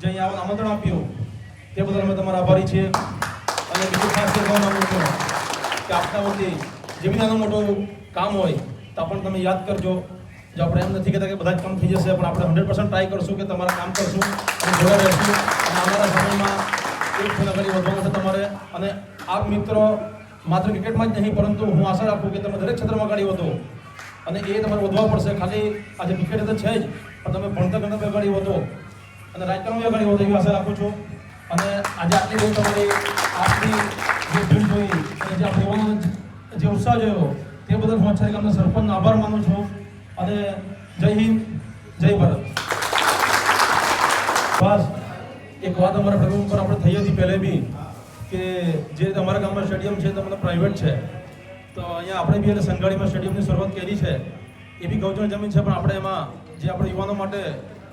જે અહીંયા આમંત્રણ આપ્યું, તે બદલ અમે તમારા આભારી છીએ. અને બીજું ખાસ કહેવા માંગુ છું કે આપના વતી જે બી નાનું મોટું કામ હોય, તો પણ તમે યાદ કરજો. જો આપણે એમ નથી કહેતા કે બધા જ કામ થઈ જશે, પણ આપણે હંડ્રેડ પર્સન્ટ ટ્રાય કરશું કે તમારા કામ કરશું અને જોડે રહેશું. અને અમારા સમયમાં એક ફૂલ આગળ વધવાનું છે તમારે. અને આપ મિત્રો માત્ર ક્રિકેટમાં જ નહીં, પરંતુ હું આશા રાખું કે તમે દરેક ક્ષેત્રમાં આગળ વધો અને એ તમારે વધવા પડશે. ખાલી આજે ક્રિકેટ તો છે જ, પણ તમે ભણતર ગણતર આગળ વધો અને રાજકારણમાં ઘણી વધો આશા રાખું છું. અને આજે આટલી બહુ તમારી આપની જે ભીડ જોઈ, અને જે આપણે જે ઉત્સાહ જોયો, તે બદલ હું અચ્છા ગામના સરપંચનો આભાર માનું છું. અને જય હિન્દ, જય ભારત. બસ, એક વાત અમારા પ્રભુ ઉપર આપણે થઈ હતી પહેલે બી, કે જે અમારા ગામમાં સ્ટેડિયમ છે, તે મને પ્રાઇવેટ છે. તો અહીંયા આપણે બી એટલે સંગાડીમાં સ્ટેડિયમની શરૂઆત કરી છે. એ બી ગૌચર જમીન છે, પણ આપણે એમાં જે આપણે યુવાનો માટે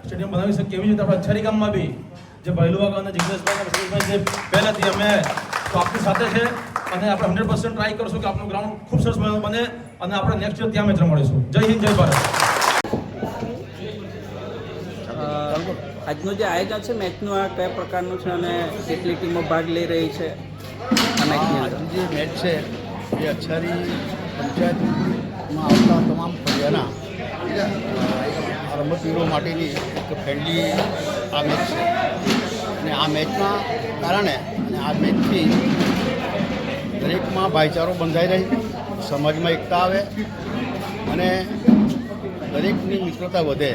સ્ટેડિયમ બનાવી શકીએ એવી રીતે આપણે અચ્છારી ગામમાં બી જે ભૈલુવા અને જિગ્નેશભાઈ જે પહેલેથી અમે તો આપણી સાથે છે અને આપણે હંડ્રેડ પર્સન્ટ ટ્રાય કરશું કે આપણું ગ્રાઉન્ડ ખૂબ સરસ બને અને આપણે નેક્સ્ટ યર ત્યાં મેચ રમાડીશું. જય હિન્દ જય ભારત. આજનું જે આયોજન છે મેચનું આ કયા પ્રકારનું છે અને કેટલી ટીમો ભાગ લઈ રહી છે આજની જે મેચ છે એ અચ્છારી પંચાયતમાં આવતા તમામ ફળિયાના અ, રમતવીરો માટેની એક ફ્રેન્ડલી આ મેચ છે. અને આ મેચના કારણે અને આ મેચથી દરેકમાં ભાઈચારો બંધાઈ રહી સમાજમાં એકતા આવે અને દરેકની મિત્રતા વધે.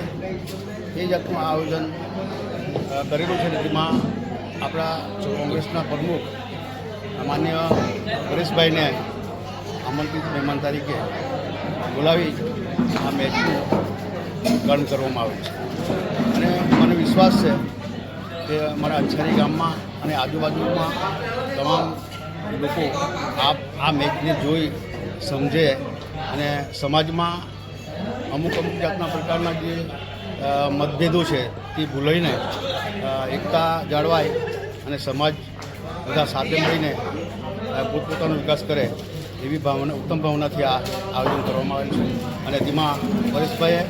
એ જાતનું આયોજન કરેલું છે તેમાં આપણા કોંગ્રેસના પ્રમુખ માન્ય પરેશભાઈને આમંત્રિત મહેમાન તરીકે બોલાવી આ મેચનું ઉદ્ઘાટન કરવામાં આવે છે. અને મને વિશ્વાસ છે કે અમારા અંછારી ગામમાં અને આજુબાજુમાં તમામ લોકો આ આ મેચને જોઈ સમજે અને સમાજમાં અમુક અમુક જાતના પ્રકારના જે મતભેદો છે તે ભૂલાઈને એકતા જાળવાય અને સમાજ બધા સાથે મળીને પોતપોતાનો વિકાસ કરે એવી ભાવના, ઉત્તમ ભાવનાથી આ આયોજન કરવામાં આવેલ છે. અને તેમાં પરેશભાઈએ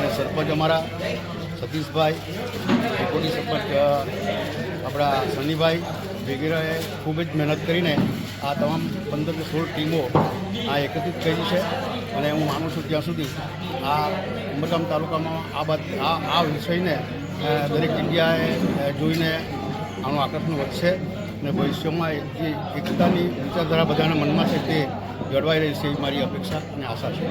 અને સરપંચ અમારા સતીશભાઈ ડેપોટી સરપંચ આપણા સનીભાઈ વગેરેએ ખૂબ જ મહેનત કરીને આ તમામ પંદર કે સોળ ટીમો આ એકત્રિત કરી છે અને હું માનું છું ત્યાં સુધી આ ઉમરગામ તાલુકામાં આ બાદ આ આ વિષયને દરેક જગ્યાએ જોઈને આનું આકર્ષણ વધશે અને ભવિષ્યમાં જે એકતાની વિચારધારા બધાના મનમાં છે તે જળવાઈ રહી છે એવી મારી અપેક્ષા અને આશા છે.